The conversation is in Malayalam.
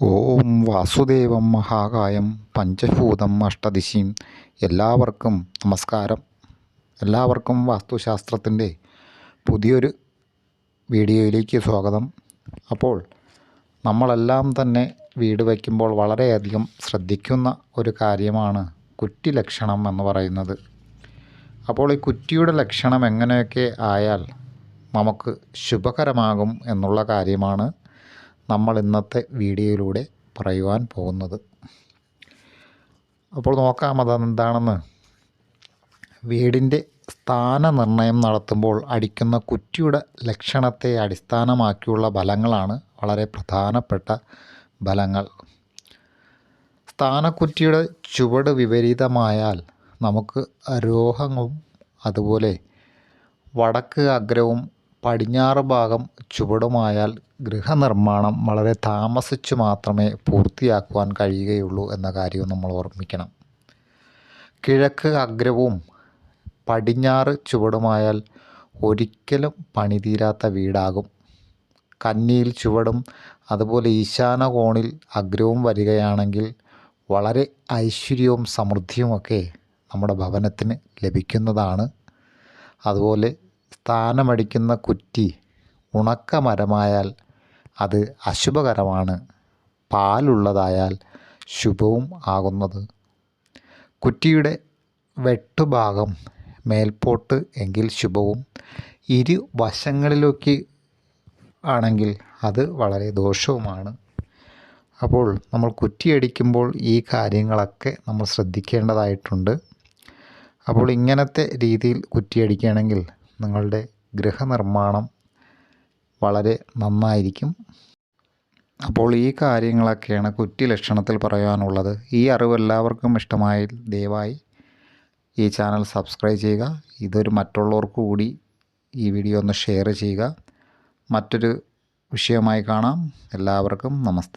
ഓം വാസുദേവം മഹാകായം പഞ്ചഭൂതം അഷ്ടദിശിയും എല്ലാവർക്കും നമസ്കാരം. എല്ലാവർക്കും വാസ്തുശാസ്ത്രത്തിന്റെ പുതിയൊരു വീഡിയോയിലേക്ക് സ്വാഗതം. അപ്പോൾ നമ്മളെല്ലാം തന്നെ വീട് വയ്ക്കുമ്പോൾ വളരെയധികം ശ്രദ്ധിക്കുന്ന ഒരു കാര്യമാണ് കുറ്റി ലക്ഷണം എന്ന് പറയുന്നത്. അപ്പോൾ ഈ കുറ്റിയുടെ ലക്ഷണം എങ്ങനെയൊക്കെ ആയാൽ നമുക്ക് ശുഭകരമാകും എന്നുള്ള കാര്യമാണ് നമ്മൾ ഇന്നത്തെ വീഡിയോയിലൂടെ പറയുവാൻ പോകുന്നത്. അപ്പോൾ നോക്കാം അതെന്താണെന്ന്. വീടിന്റെ സ്ഥാനനിർണയം നടത്തുമ്പോൾ അടിക്കുന്ന കുറ്റിയുടെ ലക്ഷണത്തെ അടിസ്ഥാനമാക്കിയുള്ള ബലങ്ങളാണ് വളരെ പ്രധാനപ്പെട്ട ഫലങ്ങൾ സ്ഥാനക്കുറ്റിയുടെ ചുവട് വിപരീതമായാൽ നമുക്ക് രോഹവും അതുപോലെ വടക്ക് അഗ്രവും പടിഞ്ഞാറ് ഭാഗം ചുവടുമായാൽ ഗൃഹനിർമ്മാണം വളരെ താമസിച്ചു മാത്രമേ പൂർത്തിയാക്കുവാൻ കഴിയുകയുള്ളൂ എന്ന കാര്യവും നമ്മൾ ഓർമ്മിക്കണം. കിഴക്ക് അഗ്രവും പടിഞ്ഞാറ് ചുവടുമായാൽ ഒരിക്കലും പണിതീരാത്ത വീടാകും. കന്നിയിൽ ചുവടും അതുപോലെ ഈശാന കോണിൽ അഗ്രവും വരികയാണെങ്കിൽ വളരെ ഐശ്വര്യവും സമൃദ്ധിയുമൊക്കെ നമ്മുടെ ഭവനത്തിന് ലഭിക്കുന്നതാണ്. അതുപോലെ സ്ഥാനമടിക്കുന്ന കുറ്റി ഉണക്കമരമായാൽ അത് അശുഭകരമാണ്. പാലുള്ളതായാൽ ശുഭവും ആകുന്നത്. കുറ്റിയുടെ വെട്ടുഭാഗം മേൽപോട്ട് എങ്കിൽ ശുഭവും. ഇരു വശങ്ങളിലേക്ക് ആണെങ്കിൽ അത് വളരെ ദോഷവുമാണ്. അപ്പോൾ നമ്മൾ കുറ്റിയടിക്കുമ്പോൾ ഈ കാര്യങ്ങളൊക്കെ നമ്മൾ ശ്രദ്ധിക്കേണ്ടതായിട്ടുണ്ട്. അപ്പോൾ ഇങ്ങനത്തെ രീതിയിൽ കുറ്റിയടിക്കുകയാണെങ്കിൽ നിങ്ങളുടെ ഗൃഹനിർമ്മാണം വളരെ നന്നായിരിക്കും. അപ്പോൾ ഈ കാര്യങ്ങളൊക്കെയാണ് കുറ്റി ലക്ഷണത്തിൽ പറയാനുള്ളത്. ഈ അറിവ് എല്ലാവർക്കും ഇഷ്ടമായി ദയവായി ഈ ചാനൽ സബ്സ്ക്രൈബ് ചെയ്യുക. ഇതൊരു മറ്റുള്ളവർക്ക് കൂടി ഈ വീഡിയോ ഒന്ന് ഷെയർ ചെയ്യുക. മറ്റൊരു വിഷയമായി കാണാം. എല്ലാവർക്കും നമസ്തേ.